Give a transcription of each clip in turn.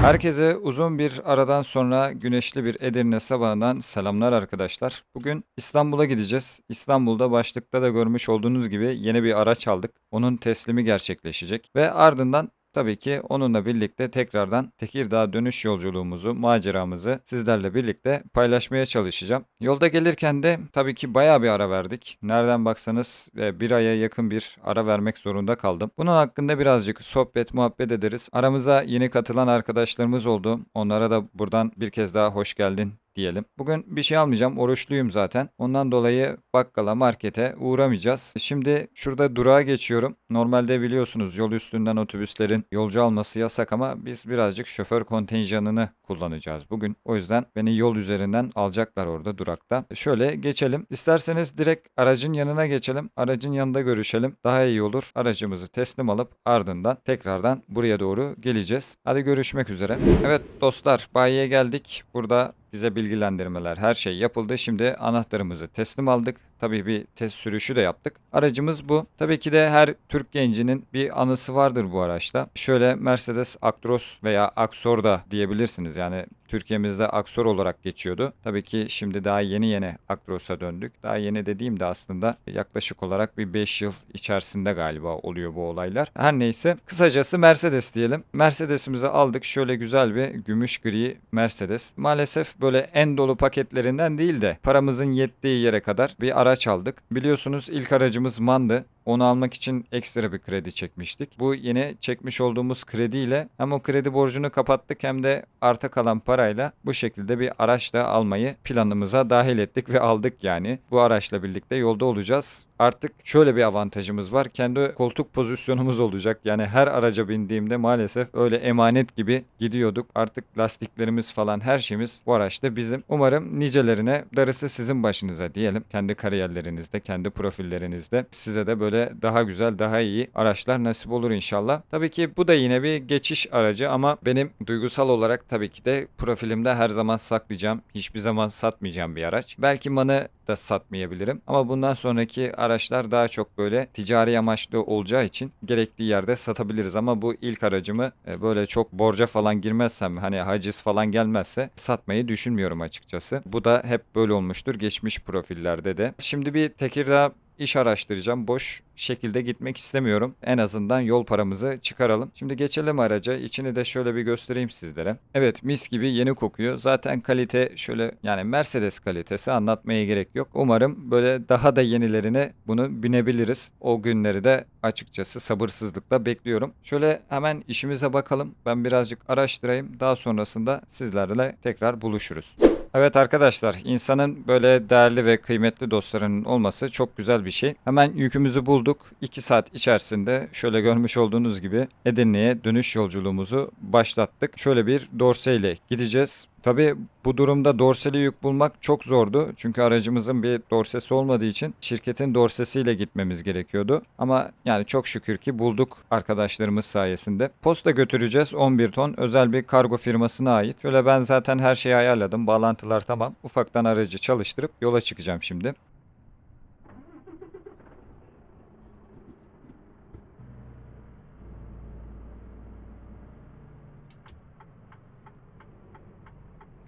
Herkese uzun bir aradan sonra güneşli bir Edirne sabahından selamlar arkadaşlar. Bugün İstanbul'a gideceğiz. İstanbul'da başlıkta da görmüş olduğunuz gibi yeni bir araç aldık. Onun teslimi gerçekleşecek ve ardından Tabii ki onunla birlikte tekrardan Tekirdağ dönüş yolculuğumuzu, maceramızı sizlerle birlikte paylaşmaya çalışacağım. Yolda gelirken de tabii ki bayağı bir ara verdik. Nereden baksanız e, bir aya yakın bir ara vermek zorunda kaldım. Bunun hakkında birazcık sohbet, muhabbet ederiz. Aramıza yeni katılan arkadaşlarımız oldu. Onlara da buradan bir kez daha hoş geldin diyelim. Bugün bir şey almayacağım. Oruçluyum zaten. Ondan dolayı bakkala, markete uğramayacağız. Şimdi şurada durağa geçiyorum. Normalde biliyorsunuz yol üstünden otobüslerin yolcu alması yasak ama biz birazcık şoför kontenjanını kullanacağız bugün. O yüzden beni yol üzerinden alacaklar orada durakta. Şöyle geçelim. İsterseniz direkt aracın yanına geçelim. Aracın yanında görüşelim. Daha iyi olur. Aracımızı teslim alıp ardından tekrardan buraya doğru geleceğiz. Hadi görüşmek üzere. Evet dostlar bayiye geldik. Burada bize bilgilendirmeler her şey yapıldı. Şimdi anahtarımızı teslim aldık. Tabii bir test sürüşü de yaptık. Aracımız bu. Tabii ki de her Türk gencinin bir anısı vardır bu araçta. Şöyle Mercedes Actros veya Axor da diyebilirsiniz. Yani Türkiye'mizde Aksor olarak geçiyordu. Tabii ki şimdi daha yeni yeni Actros'a döndük. Daha yeni dediğim de aslında yaklaşık olarak bir 5 yıl içerisinde galiba oluyor bu olaylar. Her neyse kısacası Mercedes diyelim. Mercedes'imizi aldık. Şöyle güzel bir gümüş gri Mercedes. Maalesef böyle en dolu paketlerinden değil de paramızın yettiği yere kadar bir araç aldık. Biliyorsunuz ilk aracımız Mandı. Onu almak için ekstra bir kredi çekmiştik. Bu yeni çekmiş olduğumuz krediyle hem o kredi borcunu kapattık hem de arta kalan parayla bu şekilde bir araç da almayı planımıza dahil ettik ve aldık yani. Bu araçla birlikte yolda olacağız. Artık şöyle bir avantajımız var. Kendi koltuk pozisyonumuz olacak. Yani her araca bindiğimde maalesef öyle emanet gibi gidiyorduk. Artık lastiklerimiz falan her şeyimiz bu araçta bizim. Umarım nicelerine darısı sizin başınıza diyelim. Kendi kariyerlerinizde, kendi profillerinizde size de böyle daha güzel, daha iyi araçlar nasip olur inşallah. Tabii ki bu da yine bir geçiş aracı ama benim duygusal olarak tabii ki de profilimde her zaman saklayacağım. Hiçbir zaman satmayacağım bir araç. Belki manı da satmayabilirim. Ama bundan sonraki araçlar daha çok böyle ticari amaçlı olacağı için gerektiği yerde satabiliriz. Ama bu ilk aracımı e, böyle çok borca falan girmezsem hani haciz falan gelmezse satmayı düşünmüyorum açıkçası. Bu da hep böyle olmuştur geçmiş profillerde de. Şimdi bir Tekirdağ iş araştıracağım. Boş şekilde gitmek istemiyorum. En azından yol paramızı çıkaralım. Şimdi geçelim araca. İçini de şöyle bir göstereyim sizlere. Evet mis gibi yeni kokuyor. Zaten kalite şöyle yani Mercedes kalitesi anlatmaya gerek yok. Umarım böyle daha da yenilerine bunu binebiliriz. O günleri de açıkçası sabırsızlıkla bekliyorum. Şöyle hemen işimize bakalım. Ben birazcık araştırayım. Daha sonrasında sizlerle tekrar buluşuruz. Evet arkadaşlar, insanın böyle değerli ve kıymetli dostlarının olması çok güzel bir şey. Hemen yükümüzü bulduk. 2 saat içerisinde şöyle görmüş olduğunuz gibi Edirne'ye dönüş yolculuğumuzu başlattık. Şöyle bir dorse ile gideceğiz. Tabi bu durumda dorseli yük bulmak çok zordu. Çünkü aracımızın bir dorsesi olmadığı için şirketin dorsesiyle gitmemiz gerekiyordu. Ama yani çok şükür ki bulduk arkadaşlarımız sayesinde. Posta götüreceğiz 11 ton özel bir kargo firmasına ait. Şöyle ben zaten her şeyi ayarladım. Bağlantılar tamam. Ufaktan aracı çalıştırıp yola çıkacağım şimdi.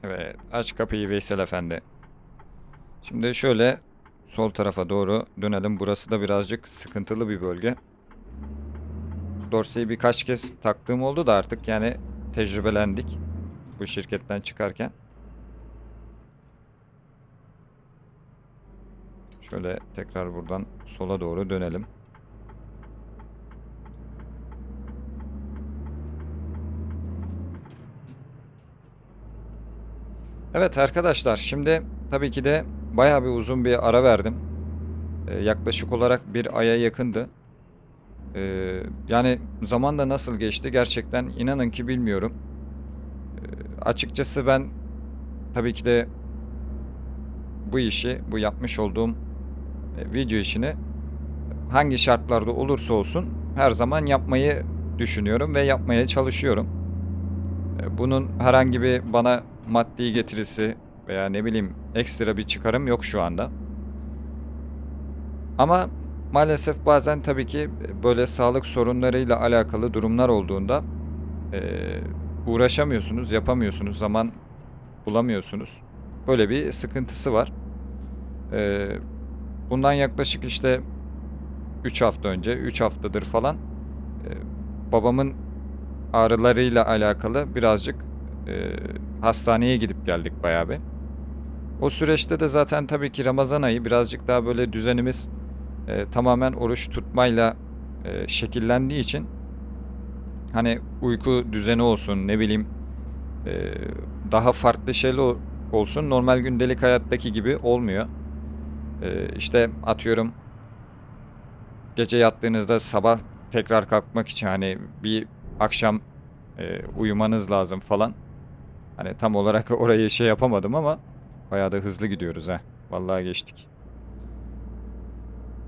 Evet, aç kapıyı Veysel Efendi. Şimdi şöyle sol tarafa doğru dönelim. Burası da birazcık sıkıntılı bir bölge. Dorseyi birkaç kez taktığım oldu da artık yani tecrübelendik bu şirketten çıkarken. Şöyle tekrar buradan sola doğru dönelim. Evet arkadaşlar şimdi tabii ki de baya bir uzun bir ara verdim. Ee, yaklaşık olarak bir aya yakındı. Ee, yani zaman da nasıl geçti gerçekten inanın ki bilmiyorum. Ee, açıkçası ben tabii ki de bu işi, bu yapmış olduğum e, video işini hangi şartlarda olursa olsun her zaman yapmayı düşünüyorum ve yapmaya çalışıyorum. Ee, bunun herhangi bir bana maddi getirisi veya ne bileyim ekstra bir çıkarım yok şu anda. Ama maalesef bazen tabii ki böyle sağlık sorunlarıyla alakalı durumlar olduğunda e, uğraşamıyorsunuz, yapamıyorsunuz, zaman bulamıyorsunuz. Böyle bir sıkıntısı var. Ee, bundan yaklaşık işte 3 hafta önce, 3 haftadır falan e, babamın ağrılarıyla alakalı birazcık e, hastaneye gidip geldik bayağı bir. O süreçte de zaten tabii ki Ramazan ayı birazcık daha böyle düzenimiz e, tamamen oruç tutmayla e, şekillendiği için hani uyku düzeni olsun ne bileyim e, daha farklı şeyler ol- olsun normal gündelik hayattaki gibi olmuyor. E, işte atıyorum gece yattığınızda sabah tekrar kalkmak için hani bir akşam e, uyumanız lazım falan. Hani tam olarak orayı şey yapamadım ama bayağı da hızlı gidiyoruz ha. Vallahi geçtik.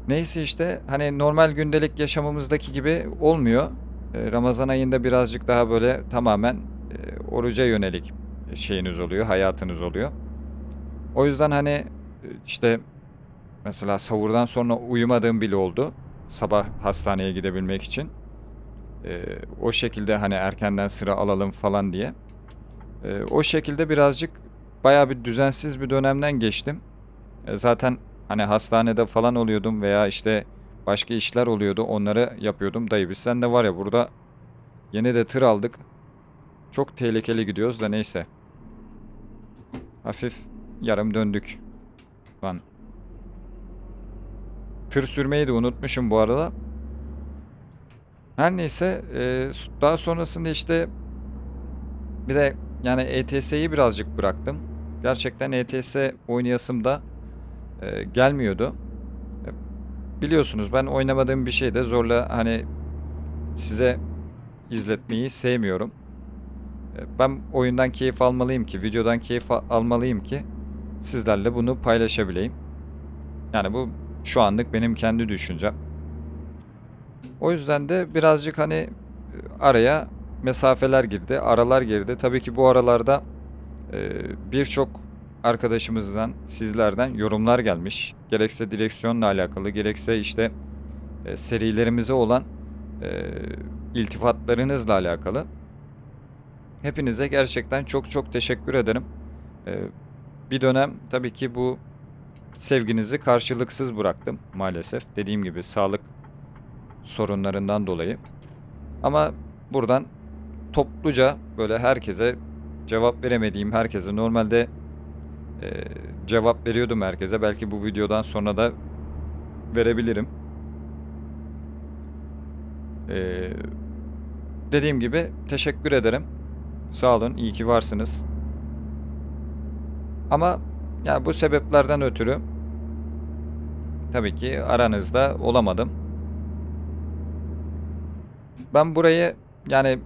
Neyse işte hani normal gündelik yaşamımızdaki gibi olmuyor. E, Ramazan ayında birazcık daha böyle tamamen e, oruca yönelik şeyiniz oluyor, hayatınız oluyor. O yüzden hani e, işte mesela sahurdan sonra uyumadığım bile oldu. Sabah hastaneye gidebilmek için. E, o şekilde hani erkenden sıra alalım falan diye. E, o şekilde birazcık bayağı bir düzensiz bir dönemden geçtim. E, zaten hani hastanede falan oluyordum veya işte başka işler oluyordu onları yapıyordum. Dayı biz sen de var ya burada yeni de tır aldık. Çok tehlikeli gidiyoruz da neyse. Hafif yarım döndük. Lan. Tır sürmeyi de unutmuşum bu arada. Her neyse e, daha sonrasında işte bir de yani ETS'yi birazcık bıraktım. Gerçekten ETS oynayasım da e, gelmiyordu. E, biliyorsunuz ben oynamadığım bir şeyde zorla hani size izletmeyi sevmiyorum. E, ben oyundan keyif almalıyım ki, videodan keyif al- almalıyım ki sizlerle bunu paylaşabileyim. Yani bu şu anlık benim kendi düşüncem. O yüzden de birazcık hani e, araya mesafeler girdi, aralar girdi. Tabii ki bu aralarda e, birçok arkadaşımızdan, sizlerden yorumlar gelmiş. Gerekse direksiyonla alakalı, gerekse işte e, serilerimize olan e, iltifatlarınızla alakalı. Hepinize gerçekten çok çok teşekkür ederim. E, bir dönem tabii ki bu sevginizi karşılıksız bıraktım maalesef. Dediğim gibi sağlık sorunlarından dolayı. Ama buradan topluca böyle herkese cevap veremediğim herkese normalde e, cevap veriyordum herkese. Belki bu videodan sonra da verebilirim. E, dediğim gibi teşekkür ederim. Sağ olun, iyi ki varsınız. Ama yani bu sebeplerden ötürü tabii ki aranızda olamadım. Ben burayı yani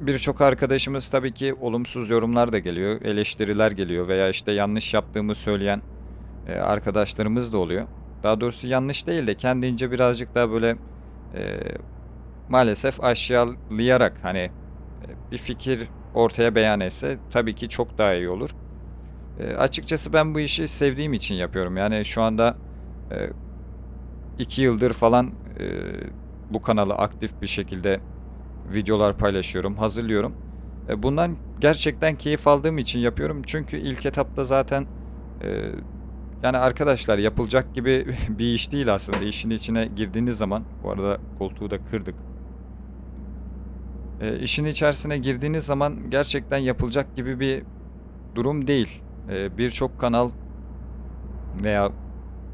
birçok arkadaşımız tabii ki olumsuz yorumlar da geliyor, eleştiriler geliyor veya işte yanlış yaptığımı söyleyen e, arkadaşlarımız da oluyor. Daha doğrusu yanlış değil de kendince birazcık daha böyle e, maalesef aşağılayarak hani e, bir fikir ortaya beyan etse tabii ki çok daha iyi olur. E, açıkçası ben bu işi sevdiğim için yapıyorum. Yani şu anda e, iki yıldır falan e, bu kanalı aktif bir şekilde videolar paylaşıyorum, hazırlıyorum. E, bundan gerçekten keyif aldığım için yapıyorum. Çünkü ilk etapta zaten e, yani arkadaşlar yapılacak gibi bir iş değil aslında. İşin içine girdiğiniz zaman, bu arada koltuğu da kırdık. E, işin içerisine girdiğiniz zaman gerçekten yapılacak gibi bir durum değil. E, Birçok kanal veya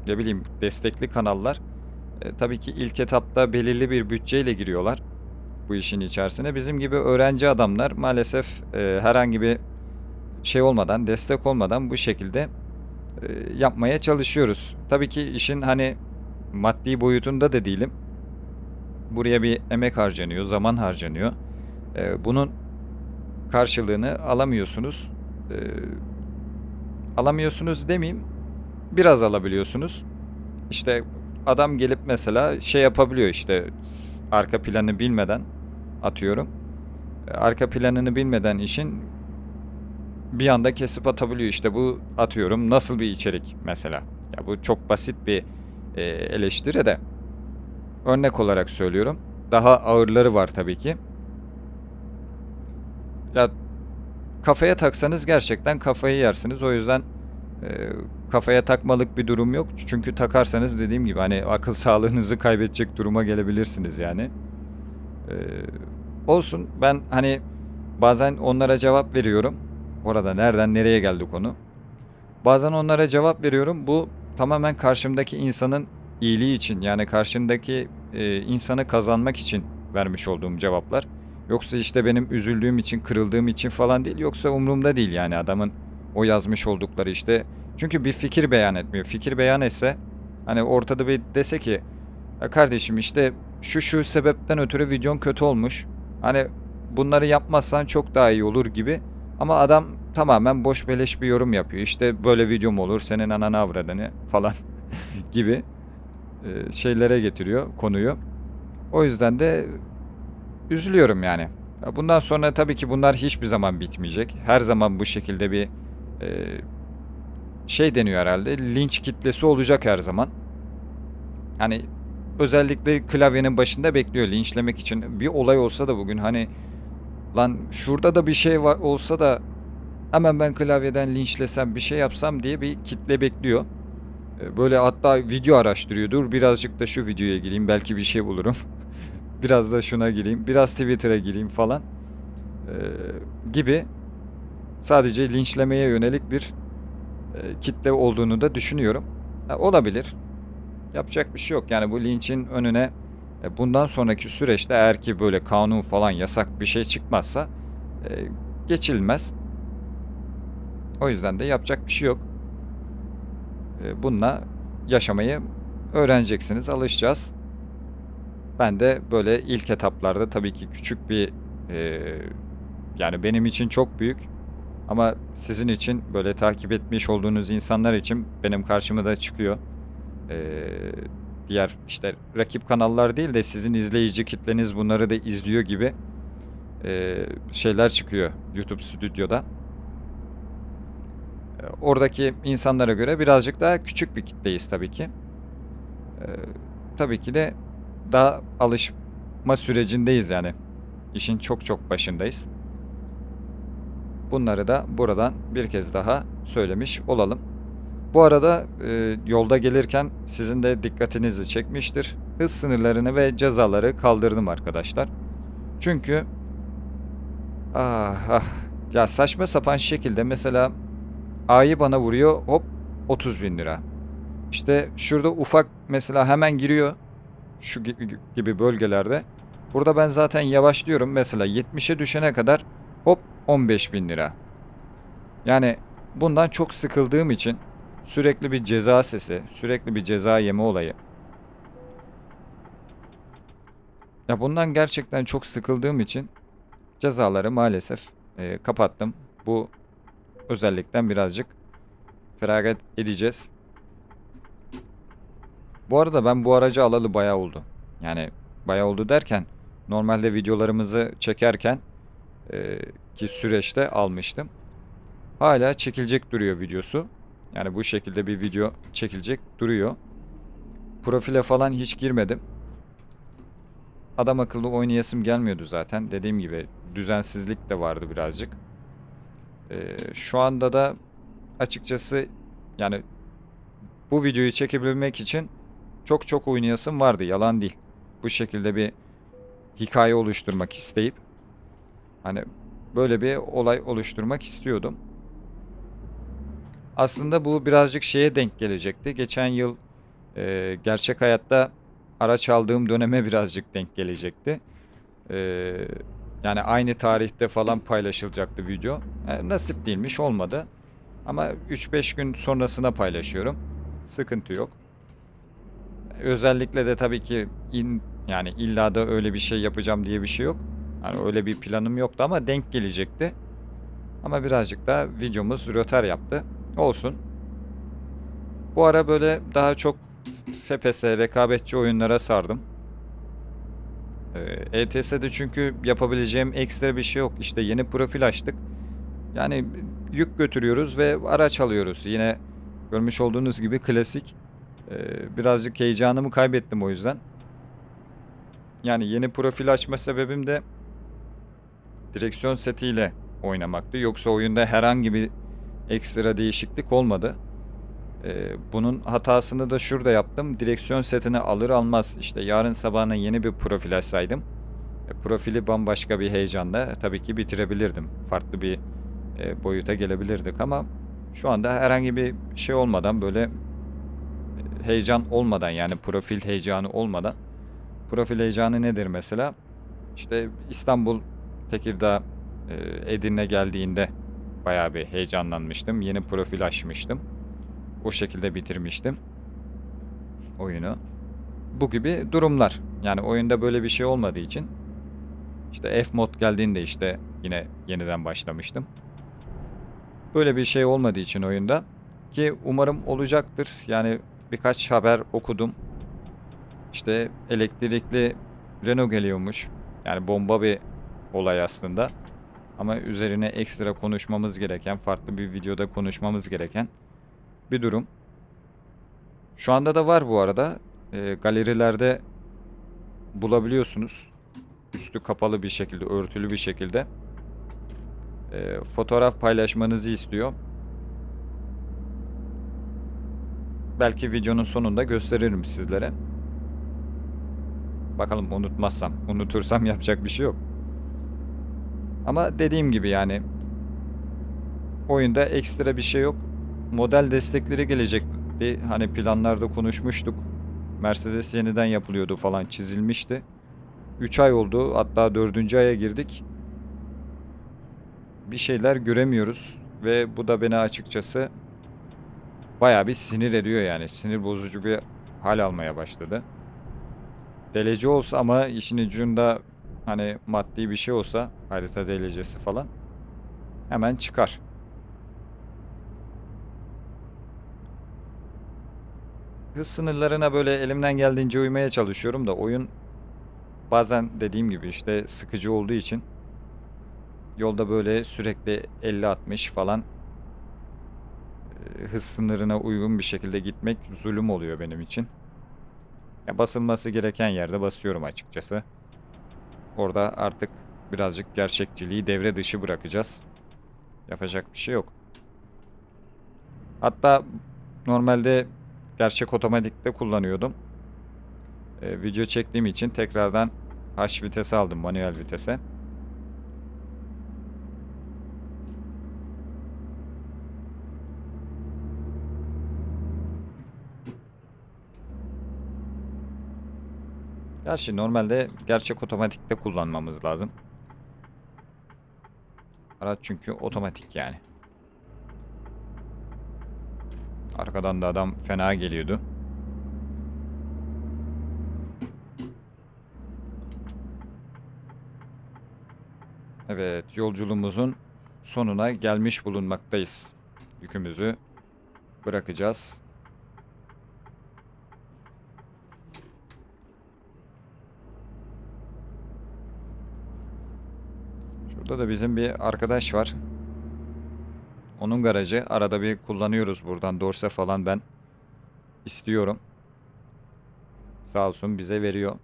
ne bileyim destekli kanallar e, tabii ki ilk etapta belirli bir bütçeyle giriyorlar bu işin içerisine. Bizim gibi öğrenci adamlar maalesef e, herhangi bir şey olmadan, destek olmadan bu şekilde e, yapmaya çalışıyoruz. Tabii ki işin hani maddi boyutunda da değilim. Buraya bir emek harcanıyor, zaman harcanıyor. E, bunun karşılığını alamıyorsunuz. E, alamıyorsunuz demeyeyim. Biraz alabiliyorsunuz. İşte adam gelip mesela şey yapabiliyor işte arka planı bilmeden atıyorum. E, Arka planını bilmeden işin bir anda kesip atabiliyor işte bu atıyorum nasıl bir içerik mesela. Ya bu çok basit bir e, eleştiri de örnek olarak söylüyorum. Daha ağırları var tabii ki. ya kafaya taksanız gerçekten kafayı yersiniz. O yüzden kafaya takmalık bir durum yok. Çünkü takarsanız dediğim gibi hani akıl sağlığınızı kaybedecek duruma gelebilirsiniz yani. E, olsun ben hani bazen onlara cevap veriyorum. Orada nereden nereye geldi konu. Bazen onlara cevap veriyorum. Bu tamamen karşımdaki insanın iyiliği için yani karşımdaki e, insanı kazanmak için vermiş olduğum cevaplar. Yoksa işte benim üzüldüğüm için, kırıldığım için falan değil. Yoksa umurumda değil yani adamın o yazmış oldukları işte. Çünkü bir fikir beyan etmiyor. Fikir beyan etse hani ortada bir dese ki ya kardeşim işte şu şu sebepten ötürü videon kötü olmuş. Hani bunları yapmazsan çok daha iyi olur gibi. Ama adam tamamen boş beleş bir yorum yapıyor. İşte böyle videom olur senin ananı avradını falan gibi e, şeylere getiriyor konuyu. O yüzden de üzülüyorum yani. Ya Bundan sonra tabii ki bunlar hiçbir zaman bitmeyecek. Her zaman bu şekilde bir şey deniyor herhalde. Linç kitlesi olacak her zaman. Hani özellikle klavyenin başında bekliyor linçlemek için. Bir olay olsa da bugün hani lan şurada da bir şey var olsa da hemen ben klavyeden linçlesem bir şey yapsam diye bir kitle bekliyor. E, Böyle hatta video araştırıyor. Dur birazcık da şu videoya gireyim belki bir şey bulurum. biraz da şuna gireyim. Biraz Twitter'a gireyim falan. E, gibi sadece linçlemeye yönelik bir e, kitle olduğunu da düşünüyorum. Olabilir. Yapacak bir şey yok. Yani bu linçin önüne e, bundan sonraki süreçte eğer ki böyle kanun falan yasak bir şey çıkmazsa e, geçilmez. O yüzden de yapacak bir şey yok. E, bununla yaşamayı öğreneceksiniz, alışacağız. Ben de böyle ilk etaplarda tabii ki küçük bir e, yani benim için çok büyük ama sizin için böyle takip etmiş olduğunuz insanlar için benim karşıma da çıkıyor. E, diğer işte rakip kanallar değil de sizin izleyici kitleniz bunları da izliyor gibi e, şeyler çıkıyor YouTube stüdyoda. E, Oradaki insanlara göre birazcık daha küçük bir kitleyiz tabii ki. E, tabii ki de daha alışma sürecindeyiz yani. İşin çok çok başındayız. Bunları da buradan bir kez daha söylemiş olalım. Bu arada e, yolda gelirken sizin de dikkatinizi çekmiştir. Hız sınırlarını ve cezaları kaldırdım arkadaşlar. Çünkü ah, ah, ya saçma sapan şekilde mesela A'yı bana vuruyor hop 30 bin lira. İşte şurada ufak mesela hemen giriyor şu gi- gibi bölgelerde. Burada ben zaten yavaşlıyorum mesela 70'e düşene kadar hop 15 bin lira. Yani bundan çok sıkıldığım için sürekli bir ceza sesi, sürekli bir ceza yeme olayı. Ya bundan gerçekten çok sıkıldığım için cezaları maalesef e, kapattım. Bu özellikten birazcık feragat edeceğiz. Bu arada ben bu aracı alalı bayağı oldu. Yani bayağı oldu derken normalde videolarımızı çekerken e, ki süreçte almıştım. Hala çekilecek duruyor videosu. Yani bu şekilde bir video çekilecek duruyor. Profile falan hiç girmedim. Adam akıllı oynayasım gelmiyordu zaten. Dediğim gibi düzensizlik de vardı birazcık. Ee, şu anda da açıkçası yani bu videoyu çekebilmek için çok çok oynayasım vardı. Yalan değil. Bu şekilde bir hikaye oluşturmak isteyip hani böyle bir olay oluşturmak istiyordum. Aslında bu birazcık şeye denk gelecekti. Geçen yıl e, gerçek hayatta araç aldığım döneme birazcık denk gelecekti. E, yani aynı tarihte falan paylaşılacaktı video. E, nasip değilmiş olmadı. Ama 3-5 gün sonrasına paylaşıyorum. Sıkıntı yok. Özellikle de tabii ki in, yani illa da öyle bir şey yapacağım diye bir şey yok. Yani öyle bir planım yoktu ama denk gelecekti. Ama birazcık da videomuz röter yaptı. Olsun. Bu ara böyle daha çok FPS rekabetçi oyunlara sardım. Ee, ETS'de çünkü yapabileceğim ekstra bir şey yok. İşte yeni profil açtık. Yani yük götürüyoruz ve araç alıyoruz. Yine görmüş olduğunuz gibi klasik. Ee, birazcık heyecanımı kaybettim o yüzden. Yani yeni profil açma sebebim de direksiyon setiyle oynamaktı. Yoksa oyunda herhangi bir ekstra değişiklik olmadı. Ee, bunun hatasını da şurada yaptım. Direksiyon setini alır almaz işte yarın sabahına yeni bir profil açsaydım. e, Profili bambaşka bir heyecanla tabii ki bitirebilirdim. Farklı bir e, boyuta gelebilirdik ama şu anda herhangi bir şey olmadan böyle e, heyecan olmadan yani profil heyecanı olmadan profil heyecanı nedir mesela? İşte İstanbul, Tekirdağ, e, Edirne geldiğinde bayağı bir heyecanlanmıştım. Yeni profil açmıştım. O şekilde bitirmiştim oyunu. Bu gibi durumlar. Yani oyunda böyle bir şey olmadığı için işte F mod geldiğinde işte yine yeniden başlamıştım. Böyle bir şey olmadığı için oyunda ki umarım olacaktır. Yani birkaç haber okudum. İşte elektrikli Renault geliyormuş. Yani bomba bir olay aslında. Ama üzerine ekstra konuşmamız gereken, farklı bir videoda konuşmamız gereken bir durum. Şu anda da var bu arada. Ee, galerilerde bulabiliyorsunuz. Üstü kapalı bir şekilde, örtülü bir şekilde. Ee, fotoğraf paylaşmanızı istiyor. Belki videonun sonunda gösteririm sizlere. Bakalım unutmazsam. Unutursam yapacak bir şey yok. Ama dediğim gibi yani oyunda ekstra bir şey yok. Model destekleri gelecekti. Hani planlarda konuşmuştuk. Mercedes yeniden yapılıyordu falan çizilmişti. 3 ay oldu hatta 4. aya girdik. Bir şeyler göremiyoruz ve bu da beni açıkçası bayağı bir sinir ediyor yani. Sinir bozucu bir hal almaya başladı. Delece olsa ama işin ucunda hani maddi bir şey olsa harita delecesi falan hemen çıkar. Hız sınırlarına böyle elimden geldiğince uymaya çalışıyorum da oyun bazen dediğim gibi işte sıkıcı olduğu için yolda böyle sürekli 50-60 falan e, hız sınırına uygun bir şekilde gitmek zulüm oluyor benim için. Ya basılması gereken yerde basıyorum açıkçası. Orada artık birazcık gerçekçiliği devre dışı bırakacağız. Yapacak bir şey yok. Hatta normalde gerçek otomatikte kullanıyordum. Ee, video çektiğim için tekrardan H vitese aldım manuel vitese. Gerçi normalde gerçek otomatikte kullanmamız lazım. Araç çünkü otomatik yani. Arkadan da adam fena geliyordu. Evet, yolculuğumuzun sonuna gelmiş bulunmaktayız. Yükümüzü bırakacağız. Şurada da bizim bir arkadaş var. Onun garajı. Arada bir kullanıyoruz buradan. Dorse falan ben istiyorum. Sağ olsun bize veriyor.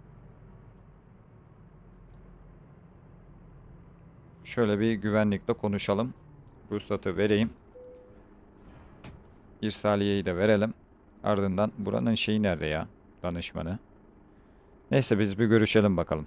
Şöyle bir güvenlikle konuşalım. Ruhsatı vereyim. İrsaliyeyi de verelim. Ardından buranın şeyi nerede ya? Danışmanı. Neyse biz bir görüşelim bakalım.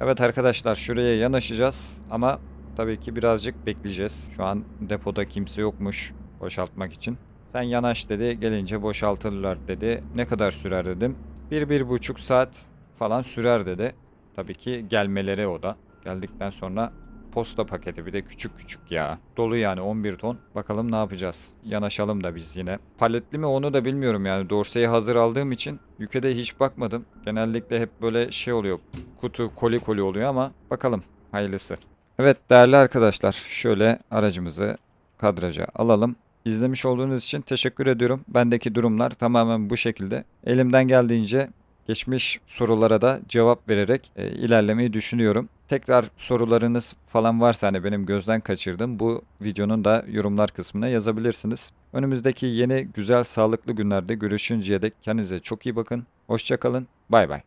Evet arkadaşlar şuraya yanaşacağız ama tabii ki birazcık bekleyeceğiz. Şu an depoda kimse yokmuş boşaltmak için. Sen yanaş dedi gelince boşaltırlar dedi. Ne kadar sürer dedim. Bir, bir buçuk saat falan sürer dedi. Tabii ki gelmeleri o da. Geldikten sonra posta paketi bir de küçük küçük ya. Dolu yani 11 ton. Bakalım ne yapacağız. Yanaşalım da biz yine. Paletli mi onu da bilmiyorum yani. Dorseyi hazır aldığım için yüke de hiç bakmadım. Genellikle hep böyle şey oluyor. Kutu koli koli oluyor ama bakalım hayırlısı. Evet değerli arkadaşlar şöyle aracımızı kadraja alalım. İzlemiş olduğunuz için teşekkür ediyorum. Bendeki durumlar tamamen bu şekilde. Elimden geldiğince geçmiş sorulara da cevap vererek e, ilerlemeyi düşünüyorum. Tekrar sorularınız falan varsa hani benim gözden kaçırdım bu videonun da yorumlar kısmına yazabilirsiniz. Önümüzdeki yeni güzel sağlıklı günlerde görüşünceye dek kendinize çok iyi bakın. Hoşçakalın. Bay bay.